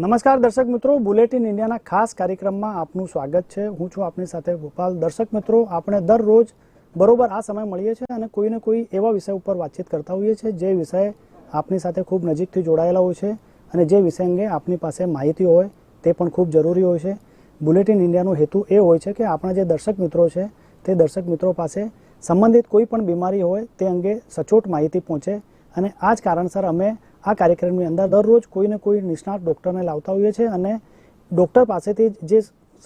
નમસ્કાર દર્શક મિત્રો, બુલેટિન ઇન્ડિયાના ખાસ કાર્યક્રમમાં આપનું સ્વાગત છે. હું છું આપની સાથે ગોપાલ. દર્શક મિત્રો, આપણે દરરોજ બરોબર આ સમય મળીએ છીએ અને કોઈને કોઈ એવા વિષય ઉપર વાતચીત કરતા હોઈએ છીએ જે વિષય આપની સાથે ખૂબ નજીકથી જોડાયેલા હોય છે અને જે વિષય અંગે આપની પાસે માહિતી હોય તે પણ ખૂબ જરૂરી હોય છે. બુલેટિન ઇન્ડિયાનો હેતુ એ હોય છે કે આપણા જે દર્શક મિત્રો છે તે દર્શક મિત્રો પાસે સંબંધિત કોઈ પણ બીમારી હોય તે અંગે સચોટ માહિતી પહોંચે અને આ જ કારણસર અમે આ કાર્યક્રમની અંદર દરરોજ કોઈને કોઈ નિષ્ણાત ડૉક્ટરને લાવતા હોઈએ છીએ અને ડૉક્ટર પાસેથી જે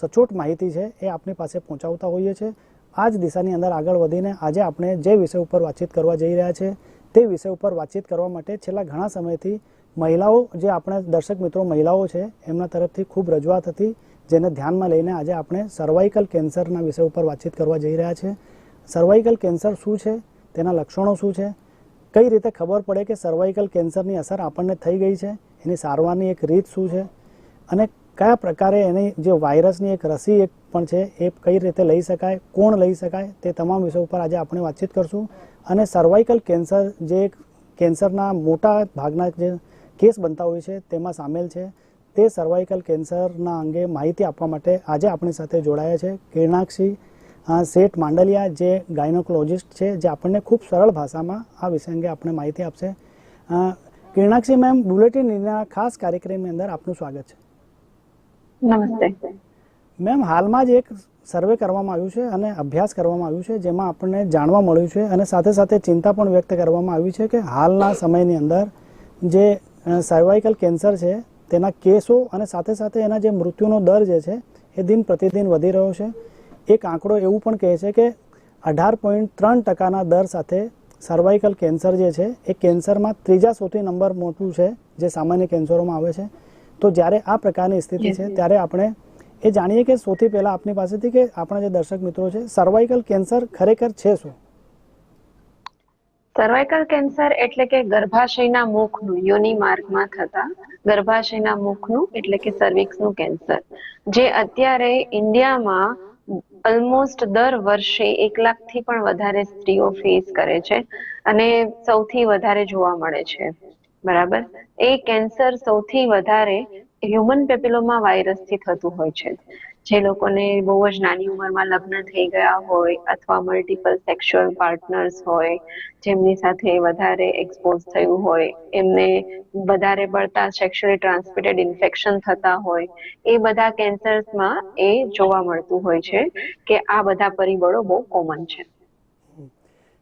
સચોટ માહિતી છે એ આપની પાસે પહોંચાડતા હોઈએ છીએ. આ જ દિશાની અંદર આગળ વધીને આજે આપણે જે વિષય ઉપર વાતચીત કરવા જઈ રહ્યા છે તે વિષય ઉપર વાતચીત કરવા માટે છેલ્લા ઘણા સમયથી મહિલાઓ, જે આપણે દર્શક મિત્રો મહિલાઓ છે, એમના તરફથી ખૂબ રજૂઆત હતી, જેને ધ્યાનમાં લઈને આજે આપણે સર્વાઇકલ કેન્સરના વિષય ઉપર વાતચીત કરવા જઈ રહ્યા છે સર્વાઇકલ કેન્સર શું છે? તેના લક્ષણો શું છે? કઈ રીતે ખબર પડે કે સર્વાઇકલ કેન્સરની અસર આપણને થઈ ગઈ છે? એની સારવારની એક રીત શું છે? અને કયા પ્રકારે એની જે વાયરસની એક રસી એક પણ છે, એ કઈ રીતે લઈ શકાય? કોણ લઈ શકાય? તે તમામ વિષય ઉપર આજે આપણે વાતચીત કરશું. અને સર્વાઇકલ કેન્સર જે કેન્સરના મોટા ભાગના જે કેસ બનતા હોય છે, તેમાં સામેલ છે. તે સર્વાઇકલ કેન્સરના અંગે માહિતી આપવા માટે આજે આપણી સાથે જોડાયા છે કિરણાક્ષી શેઠ માંડલિયા જે ગાયનોકોલોજિસ્ટ છે જે આપણને ખૂબ સરળ ભાષામાં આ વિષય અંગે આપણને માહિતી આપશે. કિરણાક્ષી મેમ બુલેટિન ઇન્ડિયાના ખાસ કાર્યક્રમની અંદર આપનું સ્વાગત છે. નમસ્તે. મેમ હાલમાં જ એક સર્વે કરવામાં આવ્યું છે અને અભ્યાસ કરવામાં આવ્યું છે જેમાં આપણને જાણવા મળ્યું છે અને સાથે સાથે ચિંતા પણ વ્યક્ત કરવામાં આવી છે કે હાલના સમયની અંદર જે સર્વાઇકલ કેન્સર છે તેના કેસો અને સાથે સાથે એના જે મૃત્યુનો દર જે છે એ દિન પ્રતિદિન વધી રહ્યો છે. એક આંકડો એવું પણ કહે છે કે અઢાર પોઈન્ટ ત્રણ ટકાના દર સાથે સર્વાઇકલ કેન્સર જે છે એ કેન્સરમાં ત્રીજા સૌથી નંબર મોટું છે જે સામાન્ય કેન્સરોમાં આવે છે. તો જ્યારે આ પ્રકારની સ્થિતિ છે ત્યારે આપણે એ જાણીએ કે સૌથી પહેલા આપની પાસેથી કે આપણા જે દર્શક મિત્રો છે સર્વાઇકલ કેન્સર ખરેખર છે શું? સર્વાઇકલ કેન્સર એટલે કે ગર્ભાશયના મુખનું યોનિ માર્ગમાં થતા ગર્ભાશયના મુખનું એટલે કે સર્વિક્સનું કેન્સર જે અત્યારે ઇન્ડિયામાં ઓલમોસ્ટ દર વર્ષે એક લાખથી પણ વધારે સ્ત્રીઓ ફેસ કરે છે અને સૌથી વધારે જોવા મળે છે. બરાબર? એ કેન્સર સૌથી વધારે હ્યુમન પેપિલોમા વાયરસથી થતું હોય છે. જે લોકોને બહુ જ નાની ઉંમરમાં લગ્ન થઈ ગયા હોય અથવા મલ્ટિપલ સેક્સ્યુઅલ પાર્ટનર્સ હોય, જેમની સાથે વધારે એક્સપોઝ થયું હોય, એમને વધારે પડતા સેક્સ્યુઅલી ટ્રાન્સમિટેડ ઇન્ફેક્શન થતા હોય, એ બધા કેન્સર્સમાં એ જોવા મળતું હોય છે કે આ બધા પરિબળો બહુ કોમન છે.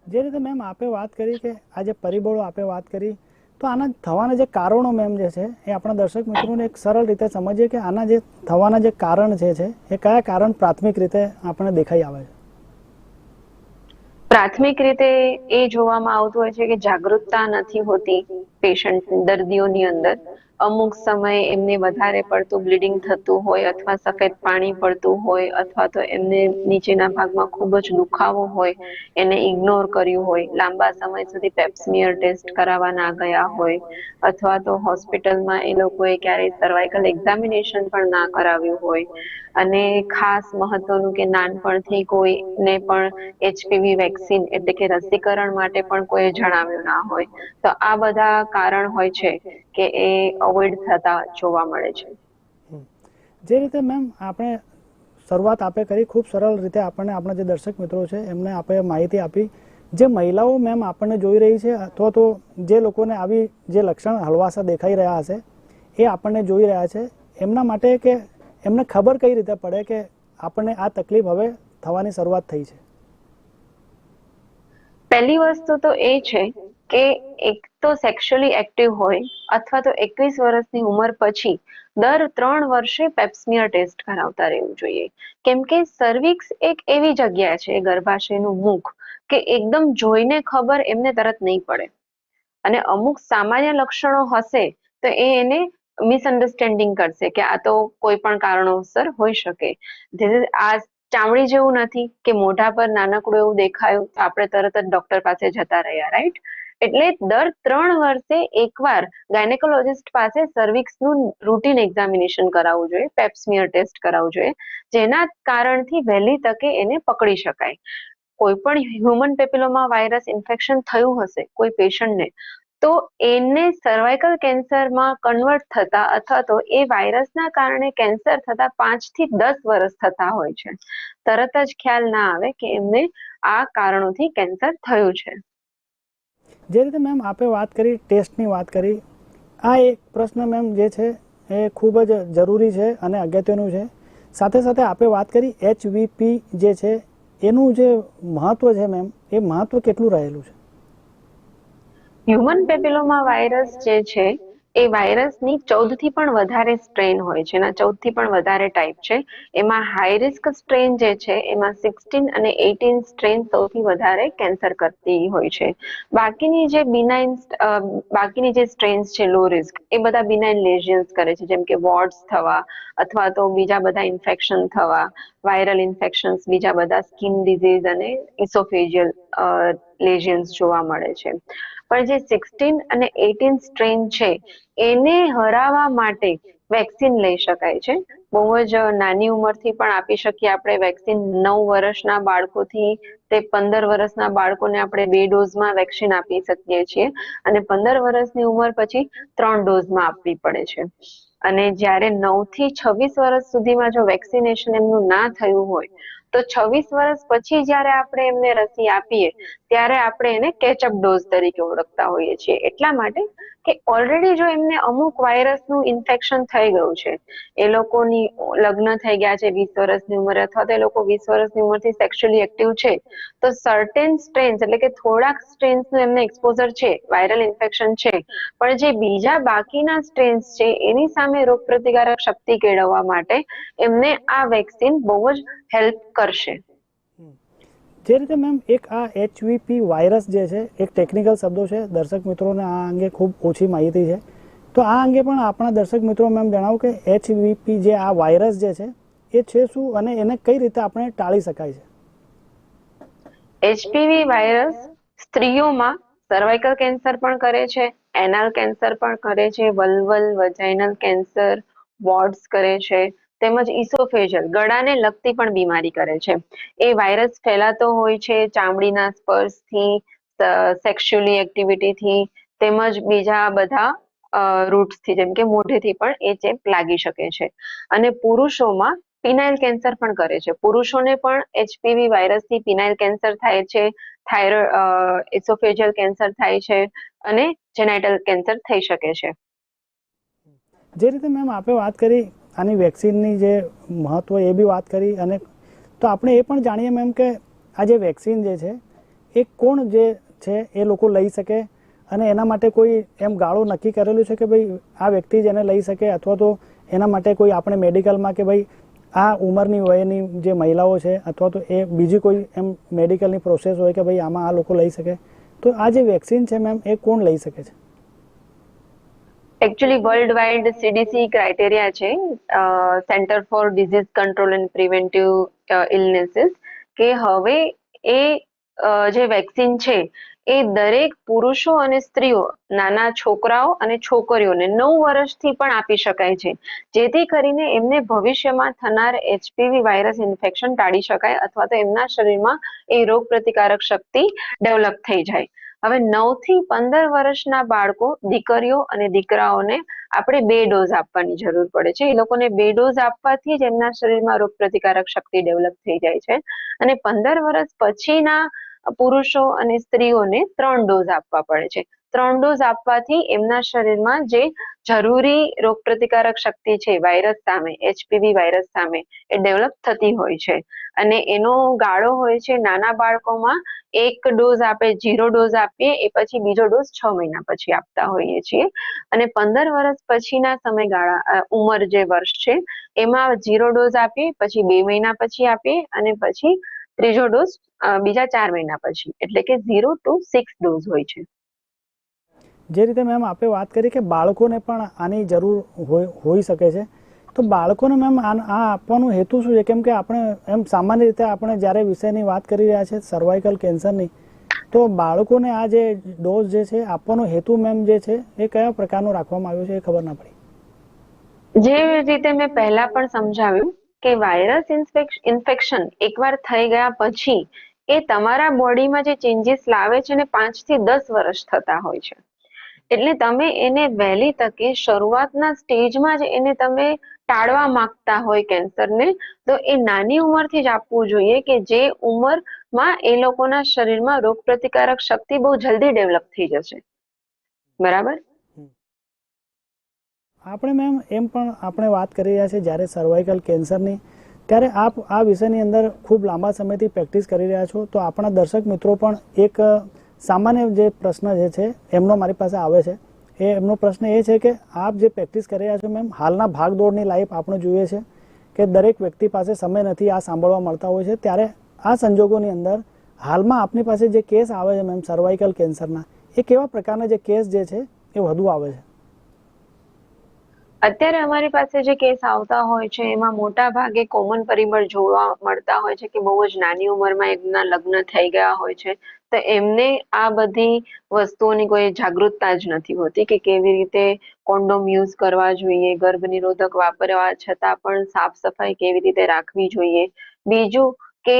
જે રીતે મેમ આપે વાત કરી કે આ જે પરિબળો આપે વાત કરી તો આના થવાના જે કારણો મેમ જે છે, એ આપણા દર્શક મિત્રોને એક સરળ રીતે સમજીએ કે આના જે થવાના જે કારણ જે છે, એ કયા કારણ પ્રાથમિક રીતે આપણને દેખાઈ આવે છે? પ્રાથમિક રીતે એ જોવામાં આવતું હોય છે કે જાગૃતતા નથી હોતી. પેશન્ટ દર્દીઓની અંદર. અમુક સમયે એમને વધારે પડતું બ્લીડિંગ થતું હોય અથવા સફેદ પાણી પડતું હોય અથવા તો એમને નીચેના ભાગમાં ખૂબ જ દુખાવો હોય, એને ઇગ્નોર કર્યું હોય. લાંબા સમય સુધી પેપ્સમિયર ટેસ્ટ કરાવવા ના ગયા હોય અથવા તો હોસ્પિટલમાં એ લોકોએ ક્યારેય સર્વાઇકલ એક્ઝામિનેશન પણ ના કરાવ્યું હોય. અને ખાસ મહત્વનું કે નાનપણથી કોઈને પણ એચપીવી વેક્સિન એટલે કે રસીકરણ માટે પણ કોઈ જણાવ્યું ના હોય. તો આ બધા કારણ હોય છે કે એ અવોઇડ થતા જોવા મળે છે. જે રીતે મેમ આપણે શરૂઆત આપે કરી ખૂબ સરળ રીતે આપણને આપણા જે દર્શક મિત્રો છે એમને આપણે માહિતી આપી. જે મહિલાઓ મેમ આપણને જોઈ રહી છે અથવા તો જે લોકોને આવી જે લક્ષણ હળવાશા દેખાઈ રહ્યા હશે એ આપણને જોઈ રહ્યા છે. એમના માટે કે એમને ખબર કઈ રીતે પડે કે આપણને આ તકલીફ હવે થવાની શરૂઆત થઈ છે? પહેલી વસ્તુ તો એ છે કે એક તો સેક્સ્યુઅલી એક્ટિવ હોય અથવા તો એકવીસ વર્ષની ઉંમર પછી દર ત્રણ વર્ષે પેપ્સમિયર ટેસ્ટ કરાવતા રહેવું જોઈએ. કેમ કે સર્વિક્સ એક એવી જગ્યા છે ગર્ભાશયનું મુખ કે એકદમ જોઈને ખબર એમને તરત નહીં પડે. અને અમુક સામાન્ય લક્ષણો હશે તો એ એને મિસઅન્ડરસ્ટેન્ડિંગ કરશે કે આ તો કોઈ પણ કારણોસર હોઈ શકે. આ ચામડી જેવું નથી કે મોઢા પર નાનકડું એવું દેખાયું તો આપણે તરત જ ડોક્ટર પાસે જતા રહ્યા રાઈટ એટલે દર ત્રણ વર્ષે એકવાર ગાયનેકોલોજિસ્ટ પાસે સર્વિક્સનું રૂટીન એક્ઝામિનેશન કરાવવું જોઈએ પેપ્સમિયર ટેસ્ટ કરાવવું જોઈએ, જેના કારણથી વહેલી તકે એને પકડી શકાય. કોઈ પણ હ્યુમન પેપિલોમા વાયરસ ઇન્ફેક્શન થયું હશે, કોઈ પેશન્ટને તો એને સર્વાઇકલ કેન્સરમાં કન્વર્ટ થતા અથવા તો એ વાયરસના કારણે કેન્સર થતા પાંચથી દસ વર્ષ થતા હોય છે. તરત જ ખ્યાલ ના આવે કે એમને આ કારણોથી કેન્સર થયું છે. જે રીતે મેમ આપે વાત કરી, ટેસ્ટની વાત કરી, આ એક પ્રશ્ન મેમ જે છે એ ખૂબ જ જરૂરી છે અને અગત્યનું છે. સાથે સાથે આપે વાત કરી એચવીપી જે છે, એનું જે મહત્વ છે મેમ, એ મહત્વ કેટલું રહેલું છે? હ્યુમન પેપિલોમા વાયરસ જે છે એ વાયરસની ચૌદથી પણ વધારે સ્ટ્રેન હોય છે. એના ચૌદથી પણ વધારે ટાઈપ છે. એમાં હાઈ રિસ્ક સ્ટ્રેન જે છે, એમાં સિક્સટીન અને એટીન સ્ટ્રેન સૌથી વધારે કેન્સર કરતી હોય છે. બાકીની જે બિનાઇન બાકીની જે સ્ટ્રેન્સ છે લો રિસ્ક એ બધા બિનાઇન લેઝિયન્સ કરે છે. જેમ કે વોર્ડ્સ થવા અથવા તો બીજા બધા ઇન્ફેક્શન થવા વાયરલ ઇન્ફેક્શન્સ બીજા બધા સ્કિન ડિઝીઝ અને ઇસોફેજિયલ લેઝિયન્સ જોવા મળે છે. પણ જે સિક્સટીન અને એટીન સ્ટ્રેન છે, એને હરાવવા માટે વેક્સિન લઈ શકાય છે. બહુ જ નાની ઉંમરથી પણ આપી શકીએ આપણે વેક્સિન નવ વર્ષના બાળકોથી તે પંદર વર્ષના બાળકોને આપણે બે ડોઝમાં વેક્સિન આપી શકીએ છીએ અને પંદર વર્ષની ઉંમર પછી ત્રણ ડોઝમાં આપવી પડે છે. અને જ્યારે નવથી છવ્વીસ વર્ષ સુધીમાં જો વેક્સિનેશન એમનું ના થયું હોય તો છવ્વીસ વર્ષ પછી જ્યારે આપણે એમને રસી આપીએ, ત્યારે આપણે એને કેચઅપ ડોઝ તરીકે ઓળખતા હોઈએ છીએ. એટલા માટે કે ઓલરેડી જો એમને અમુક વાયરસનું ઇન્ફેક્શન થઈ ગયું છે, એ લોકોની લગ્ન થઈ ગયા છે, વીસ વર્ષની ઉંમરે, અથવા તો એ લોકો વીસ વર્ષની ઉંમરથી સેક્સ્યુઅલી એક્ટિવ છે, તો સર્ટેન સ્ટ્રેન્સ એટલે કે થોડાક સ્ટ્રેન્સનું એમને એક્સપોઝર છે વાયરલ ઇન્ફેક્શન છે. પણ જે બીજા બાકીના સ્ટ્રેન્સ છે, એની સામે રોગપ્રતિકારક શક્તિ કેળવવા માટે એમને આ વેક્સિન બહુ જ હેલ્પ કરશે. જે રીતે મેમ એક આ એચવીપી વાયરસ જે છે, એક ટેકનિકલ શબ્દો છે, દર્શક મિત્રોને આ અંગે ખૂબ ઓછી માહિતી છે. તો આ અંગે પણ આપણા દર્શક મિત્રો મેમ જણાવો કે એચવીપી જે આ વાયરસ જે છે, એ છે શું અને એને કઈ રીતે આપણે ટાળી શકાય છે? એચપીવી વાયરસ સ્ત્રીઓમાં સર્વાઇકલ કેન્સર પણ કરે છે એનાલ કેન્સર પણ કરે છે વલ્વલ વજાઇનલ કેન્સર વોર્ડ્સ કરે છે. તેમજ ઇસોફેજલ ગળાને લગતી પણ બીમારી કરે છે. એ વાયરસ ફેલાતો હોય છે ચામડીના સ્પર્શથી સેક્સ્યુઅલી એક્ટિવિટીથી તેમજ બીજા બધા રૂટ્સથી જેમ કે મોઢેથી પણ એ ચેપ લાગી શકે છે. અને પુરુષોમાં પિનાઇલ કેન્સર પણ કરે છે. પુરુષોને પણ એચપીવી વાયરસથી પિનાઇલ કેન્સર થાય છે થાઇરોઇડ ઇસોફેજિયલ કેન્સર થાય છે અને જેનાઇટલ કેન્સર થઈ શકે છે. જે રીતે મેમ આપે વાત કરી આની વેક્સિનની જે મહત્ત્વ એ બી વાત કરી અને તો આપણે એ પણ જાણીએ મેમ કે આ જે વેક્સિન જે છે, એ કોણ જે છે એ લોકો લઈ શકે અને એના માટે કોઈ એમ ગાળો નક્કી કરેલું છે કે ભાઈ આ વ્યક્તિ જ એને લઈ શકે અથવા તો એના માટે કોઈ આપણે મેડિકલમાં કે ભાઈ આ ઉંમરની વયની જે મહિલાઓ છે અથવા તો એ બીજી કોઈ એમ મેડિકલની પ્રોસેસ હોય કે ભાઈ આમાં આ લોકો લઈ શકે. તો આ જે વેક્સિન છે મેમ, એ કોણ લઈ શકે છે? Actually world wide CDC criteria છે centre for disease control and preventive illnesses કે હવે એ જે વેક્સિન છે, એ દરેક પુરુષો અને સ્ત્રીઓ, નાના છોકરાઓ અને છોકરીઓને નવ વર્ષથી પણ આપી શકાય છે. જેથી કરીને એમને ભવિષ્યમાં થનાર એચપીવી વાયરસ ઇન્ફેક્શન ટાળી શકાય અથવા તો એમના શરીરમાં એ રોગ પ્રતિકારક શક્તિ ડેવલપ થઈ જાય. હવે નવથી પંદર વર્ષના બાળકો, દીકરીઓ અને દીકરાઓને આપણે બે ડોઝ આપવાની જરૂર પડે છે. એ લોકોને બે ડોઝ આપવાથી જ એમના શરીરમાં રોગ પ્રતિકારક શક્તિ ડેવલપ થઈ જાય છે. અને પંદર વર્ષ પછીના પુરુષો અને સ્ત્રીઓને ત્રણ ડોઝ આપવા પડે છે. ત્રણ ડોઝ આપવાથી એમના શરીરમાં જે જરૂરી રોગપ્રતિકારક શક્તિ છે વાયરસ સામે એચપીવી વાયરસ સામે, એ ડેવલપ થતી હોય છે. અને એનો ગાળો હોય છે નાના બાળકોમાં એક ડોઝ આપે જીરો ડોઝ આપીએ, એ પછી બીજો ડોઝ છ મહિના પછી આપતા હોઈએ છીએ. અને પંદર વર્ષ પછીના સમયગાળા ઉંમર જે વર્ષ છે, એમાં જીરો ડોઝ આપીએ, પછી બે મહિના પછી આપીએ, અને પછી ત્રીજો ડોઝ બીજા ચાર મહિના પછી. એટલે કે ઝીરો ટુ સિક્સ ડોઝ હોય છે. જે રીતે મેમ આપે વાત કરી કે બાળકોને પણ આની જરૂર હોઈ શકે છે. તો બાળકોને મેમ આ આપવાનો હેતુ શું છે? કેમ કે આપણે એમ સામાન્ય રીતે આપણે જ્યારે વિષયની વાત કરી રહ્યા છે સર્વાઇકલ કેન્સરની તો બાળકોને આ જે ડોઝ જે છે, આપવાનો હેતુ મેમ જે છે, એ કયા પ્રકારનો રાખવામાં આવ્યો છે એ ખબર ના પડી. જે રીતે મેં પહેલા પણ સમજાવ્યું કે વાયરસ ઇન્ફેક્શન એકવાર થઈ ગયા પછી એ તમારા બોડીમાં જે ચેન્જીસ લાવે છે ને પાંચથી દસ વર્ષ થતા હોય છે. એટલે તમે એને વહેલી તકે શરૂઆતના સ્ટેજમાં જ એને તમે ટાળવા માંગતા હોય કેન્સરને, તો એ નાની ઉંમરથી જ આપવું જોઈએ કે જે ઉંમરમાં એ લોકોના શરીરમાં રોગ પ્રતિકારક શક્તિ બહુ જલ્દી ડેવલપ થઈ જશે. બરાબર? આપણે મેમ એમ પણ આપણે વાત કરી રહ્યા છીએ જ્યારે સર્વાઇકલ કેન્સરની ત્યારે આપ આ વિષયની અંદર ખૂબ લાંબા સમયથી પ્રેક્ટિસ કરી રહ્યા છો. તો આપણા દર્શક મિત્રો પણ એક સામાન્ય જે પ્રશ્ન જે છે, એમનો મારી પાસે આવે છે. એ એમનો પ્રશ્ન એ છે કે આપ જે પ્રેક્ટિસ કરી રહ્યા છો મેમ, હાલના ભાગદોડની લાઈફ આપણે જોઈએ છે કે દરેક વ્યક્તિ પાસે સમય નથી, આ સાંભળવા મળતા હોય છે. ત્યારે આ સંજોગોની અંદર હાલમાં આપની પાસે જે કેસ આવે છે મેમ સર્વાઇકલ કેન્સરના એ કેવા પ્રકારના જે કેસ જે છે એ વધુ આવે છે? અત્યારે અમારી પાસે જે કેસ આવતા હોય છે, એમાં મોટા ભાગે કોમન પરિબળ જોવા મળતા હોય છે કે બહુ જ નાની ઉંમરમાં એમના લગ્ન થઈ ગયા હોય છે. તો એમને આ બધી વસ્તુઓની કોઈ જાગૃતતા જ નથી હોતી કે કેવી રીતે કોન્ડોમ યુઝ કરવા જોઈએ, ગર્ભ નિરોધક વાપરવા છતાં પણ સાફ સફાઈ કેવી રીતે રાખવી જોઈએ. બીજું કે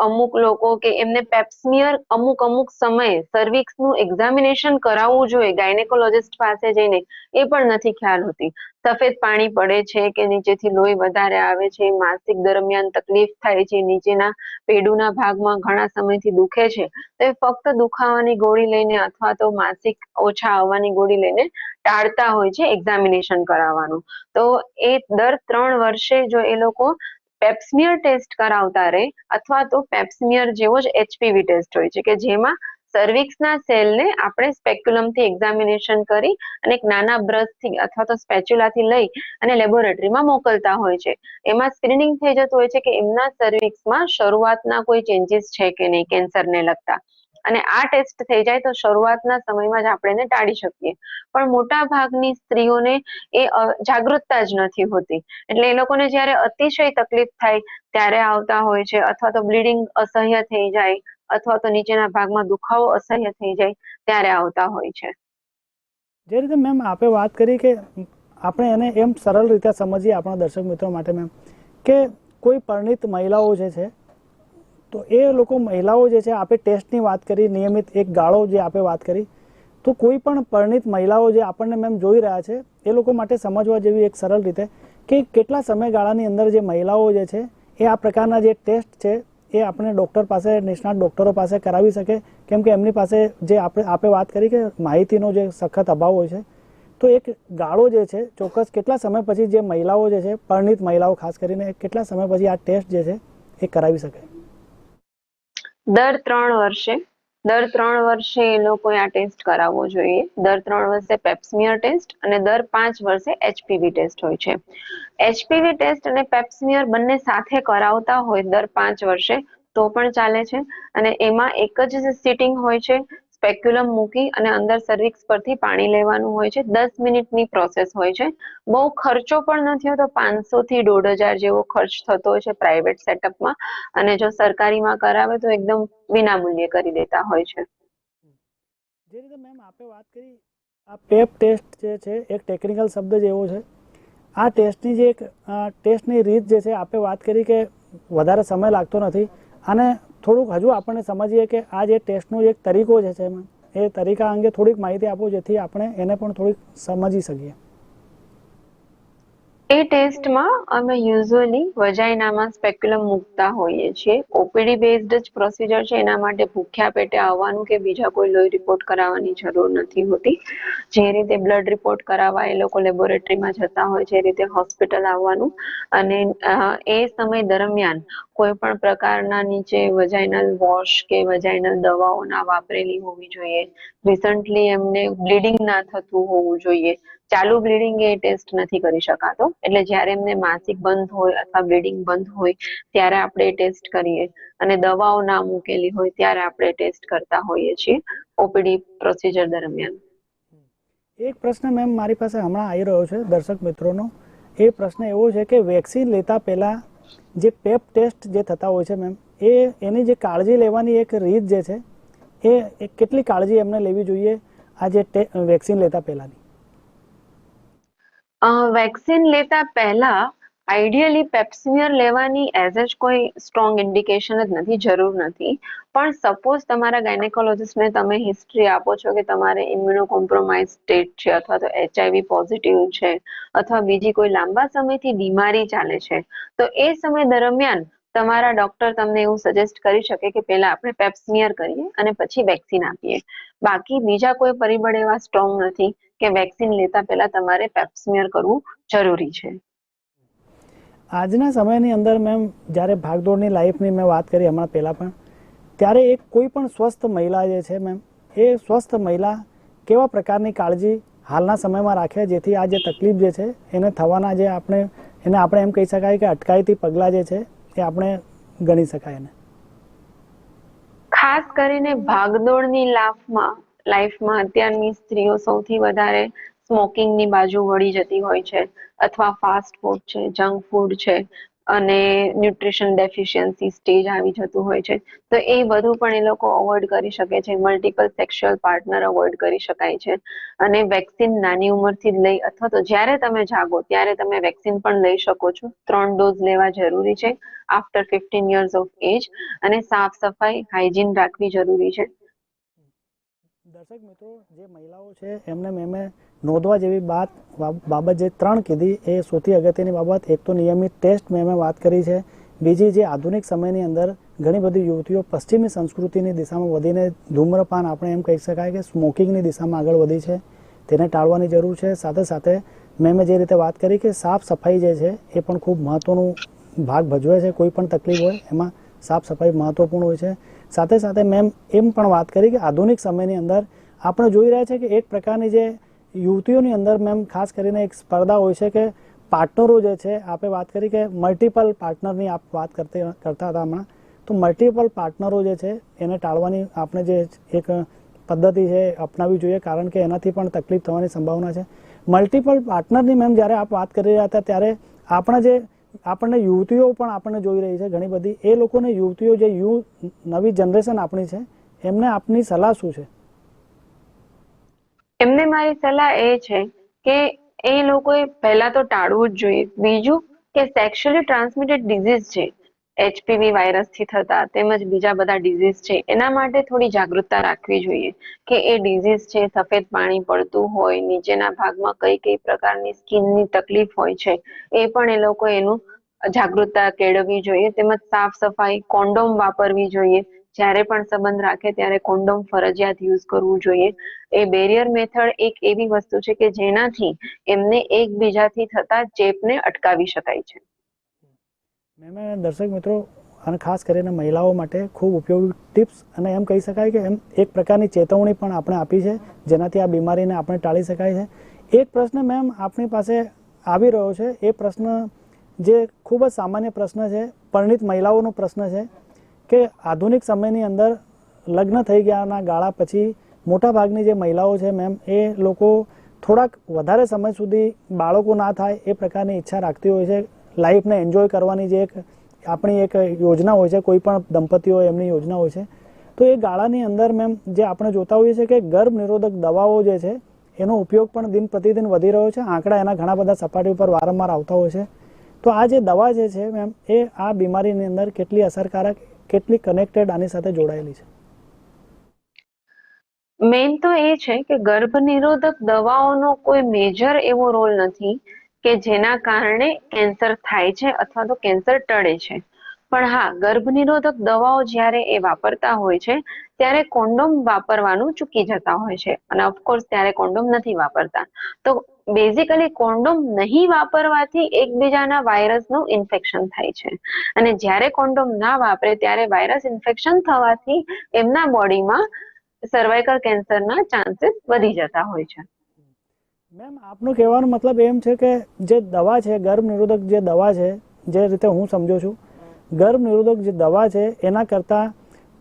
અમુક લોકો કે એમને પેપ્સમિયર અમુક અમુક સમયે સર્વિક્સનું એક્ઝામિનેશન કરાવવું જોઈએ ગાયનેકોલોજિસ્ટ પાસે જઈને, એ પણ નથી ખ્યાલ હોતી. સફેદ પાણી પડે છે કે નીચેથી લોહી વધારે આવે છે, માસિક દરમિયાન તકલીફ થાય છે, નીચેના પેડુના ભાગમાં ઘણા સમયથી દુખે છે. તો એ ફક્ત દુખાવાની ગોળી લઈને અથવા તો માસિક ઓછા આવવાની ગોળી લઈને ટાળતા હોય છે એક્ઝામિનેશન કરાવવાનું. તો એ દર ત્રણ વર્ષે જો એ લોકો પેપ્સમિયર ટેસ્ટ કરાવતા રહે અથવા તો પેપ્સમિયર જેવો જ એચપીવી ટેસ્ટ હોય છે, કે જેમાં સર્વિક્સના સેલને આપણે સ્પેક્યુલમથી એક્ઝામિનેશન કરી અને એક નાના બ્રશથી અથવા તો સ્પેચ્યુલાથી લઈ અને લેબોરેટરીમાં મોકલતા હોય છે. એમાં સ્ક્રીનિંગ થઈ જતું હોય છે કે એમના સર્વિક્સમાં શરૂઆતના કોઈ ચેન્જીસ છે કે નહીં કેન્સરને લગતા. અને આ ટેસ્ટ થઈ જાય તો શરૂઆતના સમયમાં જ આપણે એને ટાળી શકીએ. પણ મોટા ભાગની સ્ત્રીઓને એ જાગૃતતા જ નથી હોતી. એટલે એ લોકોને જ્યારે અતિશય તકલીફ થાય, ત્યારે આવતા હોય છે, અથવા તો બ્લીડિંગ અસહ્ય થઈ જાય, અથવા તો નીચેના ભાગમાં દુખાવો અસહ્ય થઈ જાય, ત્યારે આવતા હોય છે. જે રીતે મેમ આપે વાત કરી કે આપણે એને એમ સરળ રીતે સમજીએ આપણા દર્શક મિત્રો માટે મેમ, કે કોઈ પરિણિત મહિલાઓ જે છે તો એ લોકો મહિલાઓ જે છે આપણે ટેસ્ટની વાત કરી, નિયમિત એક ગાળો જે આપણે વાત કરી. તો કોઈ પણ પરિણિત મહિલાઓ જે આપણને મેમ જોઈ રહ્યા છે, એ લોકો માટે સમજવા જેવી એક સરળ રીતે કે કેટલા સમયગાળાની અંદર જે મહિલાઓ જે છે, એ આ પ્રકારના જે ટેસ્ટ છે, એ આપણે ડૉક્ટર પાસે, નિષ્ણાત ડૉક્ટરો પાસે કરાવી શકે. કેમ કે એમની પાસે જે આપણે આપે વાત કરી કે માહિતીનો જે સખત અભાવ હોય છે. તો એક ગાળો જે છે, ચોક્કસ કેટલા સમય પછી જે મહિલાઓ જે છે, પરિણિત મહિલાઓ ખાસ કરીને, કેટલા સમય પછી આ ટેસ્ટ જે છે, એ કરાવી શકે. દર ત્રણ વર્ષે, દર ત્રણ વર્ષે એ લોકોએ આ ટેસ્ટ કરાવવો જોઈએ. દર ત્રણ વર્ષે પેપ્સમિયર ટેસ્ટ અને દર પાંચ વર્ષે એચપીવી ટેસ્ટ હોય છે. એચપીવી ટેસ્ટ અને પેપ્સમિયર બંને સાથે કરાવતા હોય દર પાંચ વર્ષે તો પણ ચાલે છે. અને એમાં એક જ સિટિંગ હોય છે સ્પેક્યુલમ મૂકી અને અંદર સર્વિક્સ પરથી પાણી લેવાનું હોય છે. દસ મિનિટની પ્રોસેસ હોય છે. બહુ ખર્ચો પણ નથી હોતો પાંચસો થી દોઢ હજાર જેવો ખર્ચ થતો હોય છે પ્રાઇવેટ સેટઅપમાં અને જો સરકારીમાં કરાવે તો એકદમ વિનામૂલ્યે કરી દેતા હોય છે. જે રીતે મેમ આપે વાત કરી, આ પેપ ટેસ્ટ જે છે, એક ટેકનિકલ શબ્દ જ એવો છે. આ ટેસ્ટની જે એક ટેસ્ટની રીત જે છે, આપે વાત કરી કે વધારે સમય લાગતો નથી. અને થોડુંક હજુ આપણને સમજીએ કે આ જે ટેસ્ટનો એક તરીકો જે છે એમાં, એ તરીકા અંગે થોડીક માહિતી આપો જેથી આપણે એને પણ થોડીક સમજી શકીએ. એ ટેસ્ટમાં અમે યુઝ્યુઅલી વજાઇનામાં સ્પેક્યુલમ મૂકતા હોઈએ છીએ. ઓપીડી બેઝડ જ પ્રોસિજર છે, એના માટે ભૂખ્યા પેટે આવવાનું કે બીજા કોઈ લોહી રિપોર્ટ કરાવવાની જરૂર નથી હોતી. જે રીતે બ્લડ રિપોર્ટ કરાવવા એ લોકો લેબોરેટરીમાં જતા હોય, જે રીતે હોસ્પિટલ આવવાનું. અને એ સમય દરમિયાન કોઈ પણ પ્રકારના નીચે વજાઇનલ વોશ કે વજાઇનલ દવાઓ ના વાપરેલી હોવી જોઈએ. રિસન્ટલી એમને બ્લીડિંગ ના થતું હોવું જોઈએ. ચાલુ બ્લીડિંગ એ ટેસ્ટ નથી કરી શકાતો. એટલે જ્યારે એમને માસિક બંધ હોય અથવા બ્લીડિંગ બંધ હોય, ત્યારે આપણે ટેસ્ટ કરીએ. અને દવાઓ ના મૂકેલી હોય, ત્યારે આપણે ટેસ્ટ કરતા હોઈએ છીએ ઓપીડી પ્રોસિજર દરમિયાન. એક પ્રશ્ન મેમ મારી પાસે હમણાં આવી રહ્યો છે, દર્શક મિત્રોનો. એ પ્રશ્ન એવો છે કે વેક્સિન લેતા પહેલાં જે પેપ ટેસ્ટ જે થતા હોય છે મેમ, એ એની જે કાળજી લેવાની એક રીત જે છે, એ કેટલી કાળજી એમને લેવી જોઈએ આ જે વેક્સિન લેતા પહેલાંની? વેક્સિન લેતા પહેલા આઈડિયલી પેપ્સમિયર લેવાની એઝ જ કોઈ સ્ટ્રોંગ ઇન્ડિકેશન જ નથી, જરૂર નથી. પણ સપોઝ તમારા ગાયનેકોલોજીસ્ટને તમે હિસ્ટ્રી આપો છો કે તમારે ઇમ્યુનો કોમ્પ્રોમાઇઝ સ્ટેટ છે અથવા તો એચઆઈવી પોઝિટિવ છે અથવા બીજી કોઈ લાંબા સમયથી બીમારી ચાલે છે, તો એ સમય દરમિયાન તમારા ડોક્ટર તમને એવું સજેસ્ટ કરી શકે કે પહેલા આપણે પેપ્સમિયર કરીએ અને પછી વેક્સિન આપીએ. બાકી બીજા કોઈ પરિબળ એવા સ્ટ્રોંગ નથી કે વેક્સિન લેતા પહેલા તમારે પેપ્સમિયર કરવું જરૂરી છે. આજના સમયની અંદર મેમ જ્યારે ભાગદોડની લાઈફની મેં વાત કરી હમણાં પહેલાં પણ, ત્યારે એક કોઈ પણ સ્વસ્થ મહિલા જે છે મેમ એ સ્વસ્થ મહિલા કેવા પ્રકારની કાળજી હાલના સમયમાં રાખે જેથી આ જે તકલીફ જે છે, એને થવાના જે આપણે, એને આપણે એમ કહી શકાય કે અટકાયતી પગલાં જે છે એ આપણે ગણી શકાય એને. ખાસ કરીને ભાગદોડની લાફમાં લાઈફમાં અત્યારની સ્ત્રીઓ સૌથી વધારે સ્મોકિંગની બાજુ વળી જતી હોય છે, અથવા ફાસ્ટ ફૂડ છે, જંક ફૂડ છે અને ન્યુટ્રિશન ડેફિશિયન્સી સ્ટેજ આવી જતું હોય છે. તો એ બધું પણ એ લોકો અવોઇડ કરી શકે છે. મલ્ટિપલ સેક્સ્યુઅલ પાર્ટનર અવોઇડ કરી શકાય છે. અને વેક્સિન નાની ઉંમરથી જ લઈ અથવા તો જ્યારે તમે જાગો ત્યારે તમે વેક્સિન પણ લઈ શકો છો. ત્રણ ડોઝ લેવા જરૂરી છે. After fifteen years of age અને સાફ સફાઈ હાઇજીન રાખવી જરૂરી છે. દર્શક મિત્રો, જે મહિલાઓ છે, એમને મેં નોંધવા જેવી બાત બાબત જે ત્રણ કીધી, એ સૌથી અગત્યની બાબત, એક તો નિયમિત ટેસ્ટ મેં વાત કરી છે. બીજી, જે આધુનિક સમયની અંદર ઘણી બધી યુવતીઓ પશ્ચિમી સંસ્કૃતિની દિશામાં વધીને ધૂમ્રપાન આપણે એમ કહી શકાય કે સ્મોકિંગની દિશામાં આગળ વધી છે. તેને ટાળવાની જરૂર છે. સાથે સાથે મેં જે રીતે વાત કરી કે સાફ સફાઈ જે છે, એ પણ ખૂબ મહત્વનું ભાગ ભજવે છે. કોઈ પણ તકલીફ હોય, એમાં સાફ સફાઈ મહત્વપૂર્ણ હોય છે. સાથે સાથે મેમ એમ પણ વાત કરી કે આધુનિક સમયની અંદર આપણે જોઈ રહ્યા છે કે એક પ્રકારની જે યુવતીઓની અંદર મેમ ખાસ કરીને એક સ્પર્ધા હોય છે કે પાર્ટનરો જે છે આપણે વાત કરી કે મલ્ટિપલ પાર્ટનરની આપ વાત કરતી, કરતા હતા હમણાં. તો મલ્ટિપલ પાર્ટનરો જે છે, એને ટાળવાની આપણે જે એક પદ્ધતિ છે અપનાવવી જોઈએ કારણ કે એનાથી પણ તકલીફ થવાની સંભાવના છે. મલ્ટિપલ પાર્ટનરની મેમ જ્યારે આપ વાત કરી રહ્યા હતા ત્યારે આપણા જે આપણને યુવતીઓ પણ આપણને જોઈ રહી છે ઘણી બધી. એ લોકોને યુવતીઓ જે યુ, નવી જનરેશન આપણી છે, એમને આપની સલાહ શું છે? એમને મારી સલાહ એ છે કે એ લોકોએ પહેલા તો ટાળવું જ જોઈએ. બીજું કે સેક્સ્યુઅલી ટ્રાન્સમિટેડ ડિઝીઝ છે એચપીવી વાયરસથી થતા તેમજ બીજા બધા ડિઝીઝ છે, એના માટે થોડી જાગૃતતા રાખવી જોઈએ કે એ ડિઝીઝ છે, સફેદ પાણી પડતું હોય, નીચેના ભાગમાં કઈ કઈ પ્રકારની સ્કિનની તકલીફ હોય છે, એ પણ એ લોકો એનું જાગૃતતા કેળવવી જોઈએ, તેમજ સાફ સફાઈ કોન્ડોમ વાપરવી જોઈએ. જ્યારે પણ સંબંધ રાખે ત્યારે કોન્ડોમ ફરજિયાત યુઝ કરવું જોઈએ. એ બેરિયર મેથડ એક એવી વસ્તુ છે કે જેનાથી એમને એકબીજાથી થતા ચેપને અટકાવી શકાય છે. મેં દર્શક મિત્રો, અને ખાસ કરીને મહિલાઓ માટે ખૂબ ઉપયોગી ટિપ્સ, અને એમ કહી શકાય કે એમ એક પ્રકારની ચેતવણી પણ આપણે આપી છે, જેનાથી આ બીમારીને આપણે ટાળી શકાય છે. એક પ્રશ્ન મેમ આપણી પાસે આવી રહ્યો છે. એ પ્રશ્ન જે ખૂબ જ સામાન્ય પ્રશ્ન છે, પરિણિત મહિલાઓનો પ્રશ્ન છે, કે આધુનિક સમયની અંદર લગ્ન થઈ ગયાના ગાળા પછી મોટાભાગની જે મહિલાઓ છે મેમ, એ લોકો થોડાક વધારે સમય સુધી બાળકો ના થાય એ પ્રકારની ઈચ્છા રાખતી હોય છે. લાઈફને એન્જોય કરવાની જે એક આપણી એક યોજના હોય છે, કોઈ પણ દંપતીઓ એમની યોજના હોય છે. તો એ ગાળાની અંદર મેમ જે આપણે જોતા હોઈએ છીએ કે ગર્ભ નિરોધક દવાઓ જે છે, એનો ઉપયોગ પણ દિન પ્રતિદિન વધી રહ્યો છે. આંકડા એના ઘણા બધા સપાટી ઉપર વારંવાર આવતા હોય છે. તો આ જે દવા જે છે મેમ, એ આ બીમારીની અંદર કેટલી અસરકારક, કેટલી કનેક્ટેડ આની સાથે જોડાયેલી છે? મેઇન તો એ છે કે ગર્ભ નિરોધક દવાઓનો કોઈ મેજર એવો રોલ નથી. કે જેના કારણે કેન્સર થાય છે અથવા તો કેન્સર ટળે છે. પણ હા ગર્ભ નિરોધક દવાઓ જ્યારે એ વાપરતા હોય છે, ત્યારે કોન્ડોમ વાપરવાનું ચૂકી જતા હોય છે. અને ઓફકોર્સ ત્યારે કોન્ડોમ નથી વાપરતા. તો બેઝિકલી કોન્ડોમ નહીં વાપરવાથી એકબીજાના વાયરસનું ઇન્ફેક્શન થાય છે. અને જ્યારે કોન્ડોમ ના વાપરે ત્યારે વાયરસ ઇન્ફેક્શન થવાથી એમના બોડીમાં સર્વાઇકલ કેન્સરના ચાન્સીસ વધી જતા હોય છે. મેમ આપનું કહેવાનો મતલબ એમ છે કે જે દવા છે ગર્ભ નિરોધક જે દવા છે જે રીતે હું સમજુ છું ગર્ભ નિરોધક જે દવા છે એના કરતાં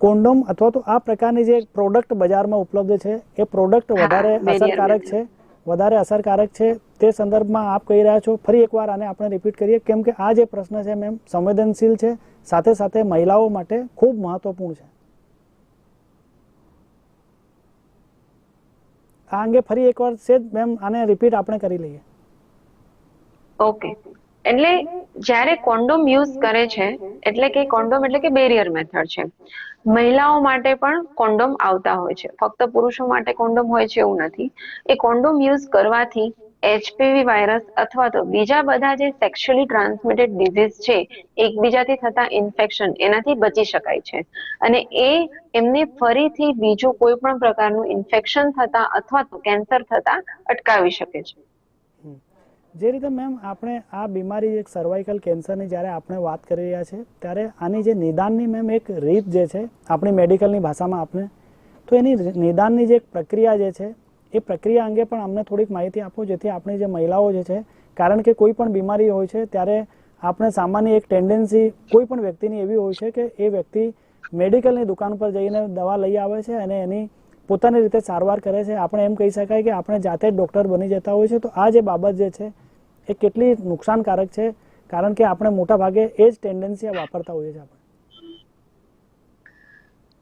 કોન્ડોમ અથવા તો આ પ્રકારની જે પ્રોડક્ટ બજારમાં ઉપલબ્ધ છે એ પ્રોડક્ટ વધારે અસરકારક છે વધારે અસરકારક છે. તે સંદર્ભમાં આપ કહી રહ્યા છો ફરી એકવાર આને આપણે રિપીટ કરીએ કેમ કે આ જે પ્રશ્ન છે મેમ સંવેદનશીલ છે સાથે સાથે મહિલાઓ માટે ખૂબ મહત્વપૂર્ણ છે. આ અંગે ફરી એકવાર સેજ મેમ આને રિપીટ આપણે કરી લઈએ. ઓકે. એટલે જ્યારે કોન્ડોમ યુઝ કરે છે, એટલે કે કોન્ડોમ એટલે કે બેરિયર મેથડ છે. મહિલાઓ માટે પણ કોન્ડોમ આવતા હોય છે. ફક્ત પુરુષો માટે કોન્ડોમ હોય છે એવું નથી. એ કોન્ડોમ યુઝ કરવાથી એચપીવી વાયરસ અથવા તો બીજા બધા જે સેક્સ્યુઅલી ટ્રાન્સમિટેડ ડિઝીઝ છે, એકબીજાથી થતા ઇન્ફેક્શન એનાથી બચી શકાય છે. અને એ એમને ફરીથી બીજું કોઈ પણ પ્રકારનું ઇન્ફેક્શન થતા અથવા તો કેન્સર થતા અટકાવી શકે છે. જે રીતે મેમ આપણે આ બીમારી એક સર્વાઇકલ કેન્સરની જ્યારે આપણે વાત કરી રહ્યા છે ત્યારે આની જે નિદાનની મેમ એક રીત જે છે, આપણી મેડિકલની ભાષામાં આપણે, તો એની નિદાનની જે એક પ્રક્રિયા જે છે એ પ્રક્રિયા અંગે પણ અમને થોડીક માહિતી આપો, જેથી આપણી જે મહિલાઓ જે છે, કારણ કે કોઈ પણ બીમારી હોય છે, ત્યારે આપણે સામાન્ય એક ટેન્ડન્સી કોઈ પણ વ્યક્તિની એવી હોય છે કે એ વ્યક્તિ મેડિકલની દુકાન પર જઈને દવા લઈ આવે છે અને એની પોતાની રીતે સારવાર કરે છે. આપણે એમ કહી શકાય કે આપણે જાતે જ ડૉક્ટર બની જતા હોય છે. તો આ જે બાબત જે છે, એ કેટલી નુકસાનકારક છે? કારણ કે આપણે મોટાભાગે એ જ ટેન્ડન્સી વાપરતા હોઈએ છીએ આપણે.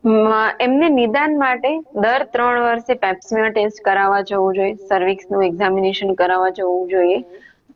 એમને નિદાન માટે દર ત્રણ વર્ષે પેપ્સમિયર ટેસ્ટ કરાવવા જવું જોઈએ સર્વિક્સનું એક્ઝામિનેશન કરાવવા જવું જોઈએ.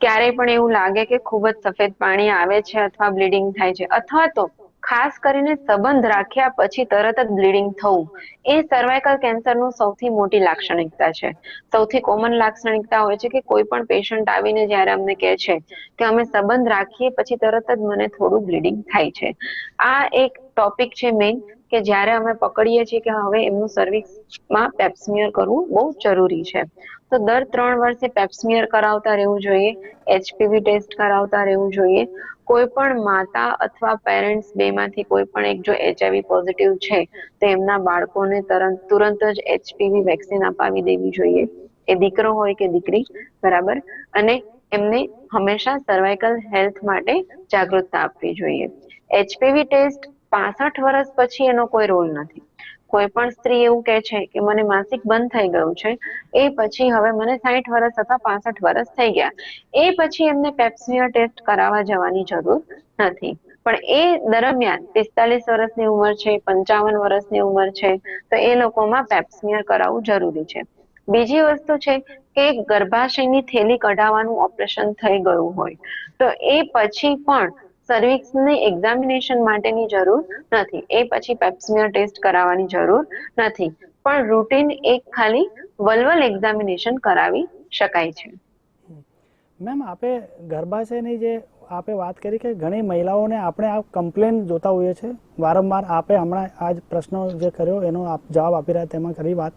ક્યારેય પણ એવું લાગે કે ખૂબ જ સફેદ પાણી આવે છે અથવા બ્લીડિંગ થાય છે. અથવા તો ખાસ કરીને સંબંધ રાખ્યા પછી તરત જ બ્લીડિંગ થવું. એ સર્વાઇકલ કેન્સરનું સૌથી મોટી લાક્ષણિકતા છે. સૌથી કોમન લાક્ષણિકતા હોય છે કે કોઈ પણ પેશન્ટ આવીને જ્યારે અમને કહે છે કે અમે સંબંધ રાખીએ પછી તરત જ મને થોડું બ્લીડિંગ થાય છે. આ એક ટોપિક છે મેઇન કે જ્યારે અમે પકડીએ છીએ કે હવે એમનું સર્વિસમાં પેપ્સમિયર કરવું બહુ જરૂરી છે. તો દર ત્રણ વર્ષે પેપ્સમિયર કરાવતા રહેવું જોઈએ એચપીવી ટેસ્ટ કરાવતા રહેવું જોઈએ. કોઈ પણ માતા અથવા પેરેન્ટ્સ બેમાંથી કોઈ પણ એક જો એચઆઈવી પોઝિટિવ છે, તો એમના બાળકોને તરત, તુરંત જ એચપીવી વેક્સિન અપાવી દેવી જોઈએ. એ દીકરો હોય કે દીકરી, બરાબર? અને એમને હંમેશા સર્વાઇકલ હેલ્થ માટે જાગૃતતા આપવી જોઈએ. એચપીવી ટેસ્ટ પાસઠ વર્ષ પછી એનો કોઈ રોલ નથી. કોઈ પણ સ્ત્રી એવું કહે છે કે મને માસિક બંધ થઈ ગયું છે, એ પછી હવે મને સાઠ વર્ષ અથવા પાસઠ વર્ષ થઈ ગયા. એ પછી એમને પેપ્સમિયર ટેસ્ટ કરાવવા જવાની જરૂર નથી. પણ એ દરમિયાન પિસ્તાલીસ વર્ષની ઉંમર છે, પંચાવન વર્ષની ઉંમર છે, તો એ લોકોમાં પેપ્સમિયર કરાવવું જરૂરી છે. બીજી વસ્તુ છે કે ગર્ભાશયની થેલી કઢાવવાનું ઓપરેશન થઈ ગયું હોય, તો એ પછી પણ સર્વિક્સની એક્ઝામિનેશન માટેની જરૂર નથી. એ પછી પેપ્સમિયર ટેસ્ટ કરાવવાની જરૂર નથી. પણ રૂટીન એક ખાલી વલ્વલ એક્ઝામિનેશન કરાવી શકાય છે. મેમ, આપે ગર્ભાશયની જે આપે વાત કરી કે ઘણી મહિલાઓને આપણે આ કમ્પ્લેન જોતા હોઈએ છીએ વારંવાર આપે હમણાં આ જ પ્રશ્ન જે કર્યો, એનો આપ જવાબ આપી રહ્યા તેમાં કરી વાત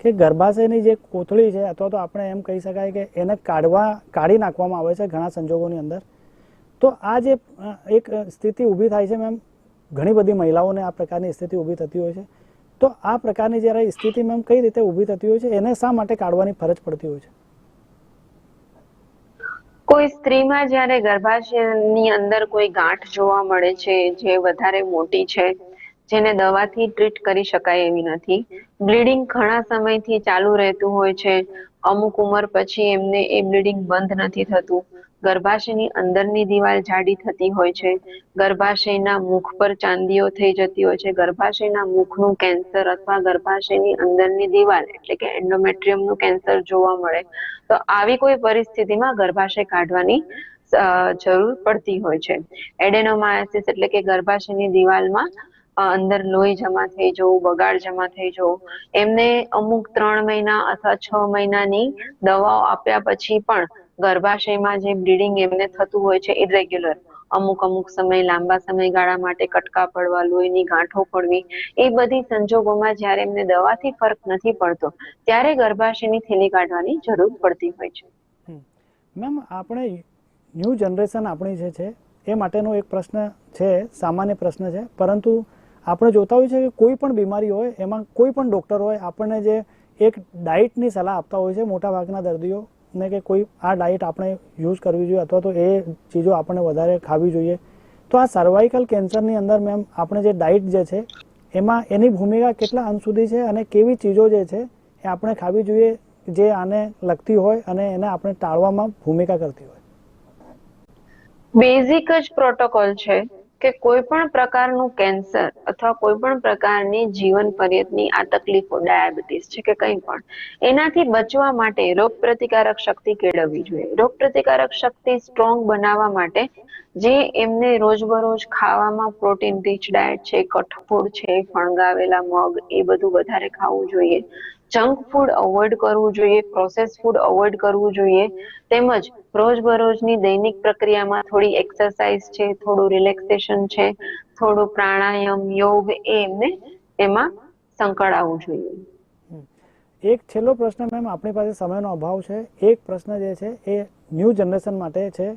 કે ગર્ભાશયની જે કોથળી છે, અથવા તો આપણે એમ કહી શકાય કે એને કાઢવા, કાઢી નાખવામાં આવે છે ઘણા સંજોગોની અંદર. તો આ જે એક સ્થિતિ ઊભી થાય છે મેમ, ઘણી બધી મહિલાઓને આ પ્રકારની સ્થિતિ ઊભી થતી હોય છે. તો આ પ્રકારની જ્યારે સ્થિતિ મેમ કઈ રીતે ઊભી થતી હોય છે, એને શા માટે કાઢવાની ફરજ પડતી હોય છે? કોઈ સ્ત્રીમાં જ્યારે ગર્ભાશયની અંદર કોઈ ગાંઠ જોવા મળે છે, જે વધારે મોટી છે, જેને દવાથી ટ્રીટ કરી શકાય એવી નથી. બ્લીડિંગ ઘણા સમયથી ચાલુ રહેતું હોય છે. અમુક ઉંમર પછી એમને એ બ્લીડિંગ બંધ નથી થતું. ગર્ભાશયની અંદરની દિવાલ જાડી થતી હોય છે. ગર્ભાશયના મુખ પર ચાંદીઓ થઈ જતી હોય છે. ગર્ભાશયના મુખનું કેન્સર અથવા ગર્ભાશયની અંદરની દિવાલ એટલે કે એન્ડોમેટ્રિયમનું કેન્સર જોવા મળે. તો આવી કોઈ પરિસ્થિતિમાં ગર્ભાશય કાઢવાની જરૂર પડતી હોય છે. એડેનોમાયાસિસ એટલે કે ગર્ભાશયની દિવાલમાં અંદર લોહી જમા થઈ જવું, બગાડ જમા થઈ જવું. એમને અમુક ત્રણ મહિના અથવા છ મહિનાની દવાઓ આપ્યા પછી પણ ગર્ભાશયમાં જે બ્લીડિંગ એમને થતું હોય છે ઇરેગ્યુલર અમુક અમુક સમય, લાંબા સમયગાળા માટે કટકા પડવા, લોહીની ગાંઠો પડવી, એ બધી સંજોગોમાં જ્યારે એમને દવાથી ફરક નથી પડતો, ત્યારે ગર્ભાશયની થેલી કાઢવાની જરૂર પડતી હોય છે. મેમ, આપણે ન્યૂ જનરેશન આપણી જે છે, એ માટેનો એક પ્રશ્ન છે, સામાન્ય પ્રશ્ન છે, પરંતુ આપણે જોતા હોઈએ છીએ કે કોઈ પણ બીમારી હોય, એમાં કોઈ પણ ડૉક્ટર હોય, આપણને જે એક ડાયટની સલાહ આપતા હોય છે, મોટાભાગના દર્દીઓને કે કોઈ આ ડાયટ આપણે યુઝ કરવી જોઈએ અથવા તો એ ચીજો આપણે વધારે ખાવી જોઈએ. તો આ સર્વાઇકલ કેન્સરની અંદર મેમ આપણે જે ડાયટ જે છે, એમાં એની ભૂમિકા કેટલા અંશ સુધી છે અને કેવી ચીજો જે છે, એ આપણે ખાવી જોઈએ જે આને લગતી હોય અને એને આપણે ટાળવામાં ભૂમિકા કરતી હોય. બેઝિક જ પ્રોટોકોલ છે. કે કોઈ પણ પ્રકારનું કેન્સર અથવા કોઈ પણ પ્રકારની જીવન પર્યતની આ તકલીફો, ડાયાબિટીસ છે કે કંઈ પણ, એનાથી બચવા માટે રોગ પ્રતિકારક શક્તિ કેળવવી જોઈએ. રોગ પ્રતિકારક શક્તિ સ્ટ્રોંગ બનાવવા માટે જે એમને રોજબરોજ ખાવામાં પ્રોટીન રીચ ડાયટ છે, કઠોળ છે, ફણગાવેલા મગ, એ બધું વધારે ખાવું જોઈએ. જંક ફૂડ અવોઇડ કરવું જોઈએ, પ્રોસેસ ફૂડ અવોઇડ કરવું જોઈએ. તેમજ રોજબરોજની દૈનિક પ્રક્રિયામાં થોડી એક્સરસાઇઝ છે, થોડું રિલેક્સેશન છે, થોડું પ્રાણાયામ, યોગ એમને એમાં સંકળાવવું જોઈએ. એક છેલ્લો પ્રશ્ન મેમ, આપણી પાસે સમયનો અભાવ છે. એક પ્રશ્ન જે છે એ ન્યૂ જનરેશન માટે છે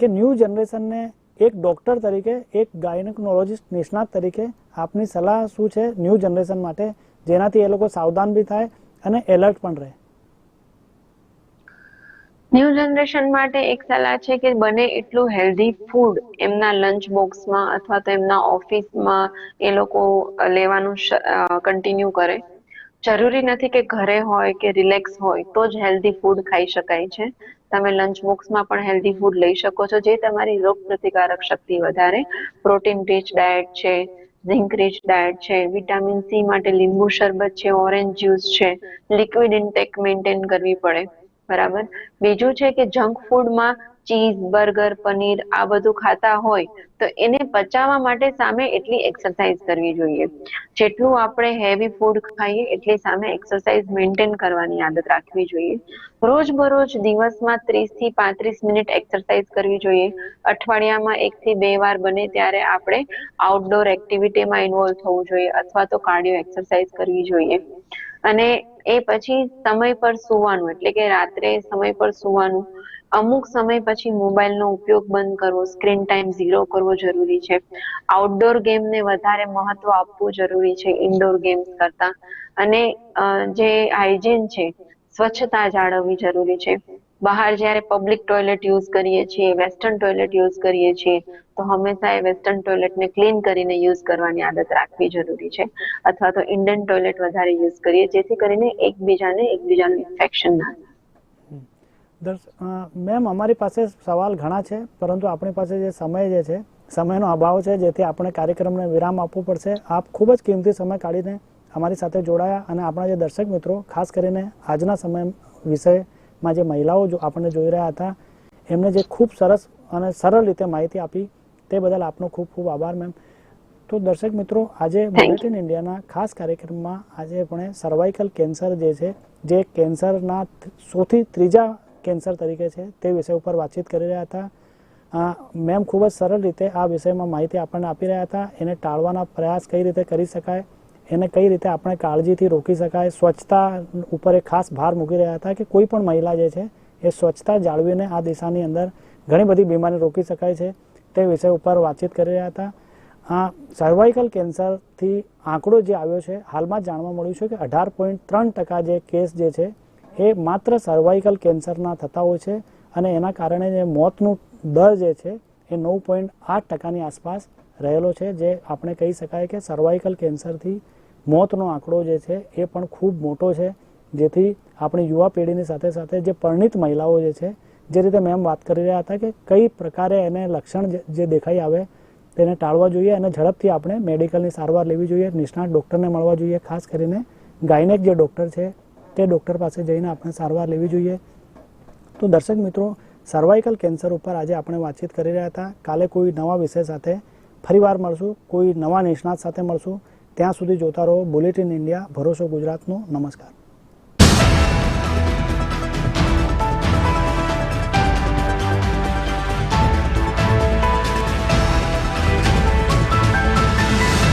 કે ન્યૂ જનરેશનને એક ડોક્ટર તરીકે, એક ગાયનેકોલોજીસ્ટ નિષ્ણાત તરીકે આપની સલાહ શું છે ન્યૂ જનરેશન માટે? જેનાથી એ લોકો સાવધાન બી થાય અને એલર્ટ પણ રહે. ન્યૂ જનરેશન માટે એક સલાહ છે કે બને એટલું હેલ્ધી ફૂડ એમના લંચ બોક્સમાં અથવા તો એમના ઓફિસમાં એ લોકો લેવાનું કન્ટિન્યુ કરે. જરૂરી નથી કે ઘરે હોય કે રિલેક્સ હોય તો જ હેલ્ધી ફૂડ ખાઈ શકાય છે. તમે લંચ બોક્સમાં પણ હેલ્ધી ફૂડ લઈ શકો છો, જે તમારી રોગ પ્રતિકારક શક્તિ વધારે. પ્રોટીન રીચ ડાયટ છે ઝિંક રીચ ડાયટ છે, વિટામિન સી માટે લીંબુ શરબત છે, ઓરેન્જ જ્યુસ છે, લિક્વિડ ઇન્ટેક મેન્ટેન કરવી પડે, બરાબર? બીજું છે કે જંક ફૂડમાં ચીઝ, બર્ગર, પનીર આ બધું ખાતા હોય તો એને પચાવવા માટે સામે એટલી એક્સરસાઇઝ કરવી જોઈએ. જેટલું આપણે હેવી ફૂડ ખાઈએ એટલી સામે એક્સરસાઇઝ મેન્ટેન કરવાની આદત રાખવી જોઈએ. રોજ બરોજ દિવસમાં ત્રીસથી પાંત્રીસ મિનિટ એક્સરસાઇઝ કરવી જોઈએ. અઠવાડિયામાં એક થી બે વાર બને ત્યારે આપણે આઉટડોર એક્ટિવિટીમાં ઇન્વોલ્વ થવું જોઈએ અથવા તો કાર્ડિયો એક્સરસાઇઝ કરવી જોઈએ. અને એ પછી સમય પર સુવાનું, એટલે કે રાત્રે સમય પર સુવાનું અમુક સમય પછી મોબાઈલનો ઉપયોગ બંધ કરવો, સ્ક્રીન ટાઈમ ઝીરો કરવો જરૂરી છે. આઉટડોર ગેમને વધારે મહત્વ આપવું જરૂરી છે ઇન્ડોર ગેમ્સ કરતા. અને જે હાઇજીન છે, સ્વચ્છતા જાળવવી જરૂરી છે. બહાર જ્યારે પબ્લિક ટોયલેટ યુઝ કરીએ છીએ વેસ્ટર્ન ટોયલેટ યુઝ કરીએ છીએ, તો હંમેશા એ વેસ્ટર્ન ટોયલેટને ક્લીન કરીને યુઝ કરવાની આદત રાખવી જરૂરી છે. અથવા તો ઇન્ડિયન ટોયલેટ વધારે યુઝ કરીએ, જેથી કરીને એકબીજાને એકબીજાનું ઇન્ફેક્શન ના મેમ અમારી પાસે સવાલ ઘણા છે પરંતુ આપણી પાસે જે સમય જે છે સમયનો અભાવ છે જેથી આપણે કાર્યક્રમને વિરામ આપવો પડશે. આપ ખૂબ જ કિંમતી સમય કાઢીને અમારી સાથે જોડાયા અને આપણા જે દર્શક મિત્રો ખાસ કરીને આજના સમય વિષયમાં જે મહિલાઓ જો આપણને જોઈ રહ્યા હતા એમને જે ખૂબ સરસ અને સરળ રીતે માહિતી આપી તે બદલ આપનો ખૂબ ખૂબ આભાર મેમ. તો દર્શક મિત્રો આજે બુલેટિન ઇન્ડિયાના ખાસ કાર્યક્રમમાં આજે આપણે સર્વાઇકલ કેન્સર જે છે જે કેન્સરના સૌથી ત્રીજા કેન્સર તરીકે છે, તે વિષય ઉપર વાતચીત કરી રહ્યા હતા. મેમ ખૂબ જ સરળ રીતે આ વિષયમાં માહિતી આપણને આપી રહ્યા હતા. એને ટાળવાના પ્રયાસ કઈ રીતે કરી શકાય, એને કઈ રીતે આપણે કાળજીથી રોકી શકાય, સ્વચ્છતા ઉપર એક ખાસ ભાર મૂકી રહ્યા હતા કે કોઈ પણ મહિલા જે છે, એ સ્વચ્છતા જાળવીને આ દિશાની અંદર ઘણી બધી બીમારી રોકી શકાય છે, તે વિષય ઉપર વાતચીત કરી રહ્યા હતા. આ સર્વાઇકલ કેન્સરથી આંકડો જે આવ્યો છે, હાલમાં જાણવા મળ્યું છે કે અઢાર પોઈન્ટ ત્રણ ટકા જે કેસ જે છે એ માત્ર સર્વાઇકલ કેન્સરના થતા હોય છે અને એના કારણે જે મોતનું દર જે છે એ નવ પોઈન્ટ આઠ ટકાની આસપાસ રહેલો છે, જે આપણે કહી શકાય કે સર્વાઇકલ કેન્સરથી મોતનો આંકડો જે છે એ પણ ખૂબ મોટો છે. જેથી આપણી યુવા પેઢીની સાથે સાથે જે પરિણિત મહિલાઓ જે છે, જે રીતે મેમ વાત કરી રહ્યા હતા કે કઈ પ્રકારે એને લક્ષણ જે દેખાઈ આવે તેને ટાળવા જોઈએ અને ઝડપથી આપણે મેડિકલની સારવાર લેવી જોઈએ, નિષ્ણાત ડૉક્ટરને મળવા જોઈએ, ખાસ કરીને ગાયનેક જે ડૉક્ટર છે તે ડૉક્ટર પાસે જઈને આપણે સારવાર લેવી જોઈએ. તો દર્શક મિત્રો સર્વાઇકલ કેન્સર ઉપર આજે આપણે વાતચીત કરી રહ્યા હતા. કાલે કોઈ નવા વિષય સાથે ફરીવાર મળશું. કોઈ નવા નિષ્ણાત સાથે મળશું. ત્યાં સુધી જોતા રહો. બુલેટિન ઇન્ડિયા ભરોસો ગુજરાતનો. નમસ્કાર.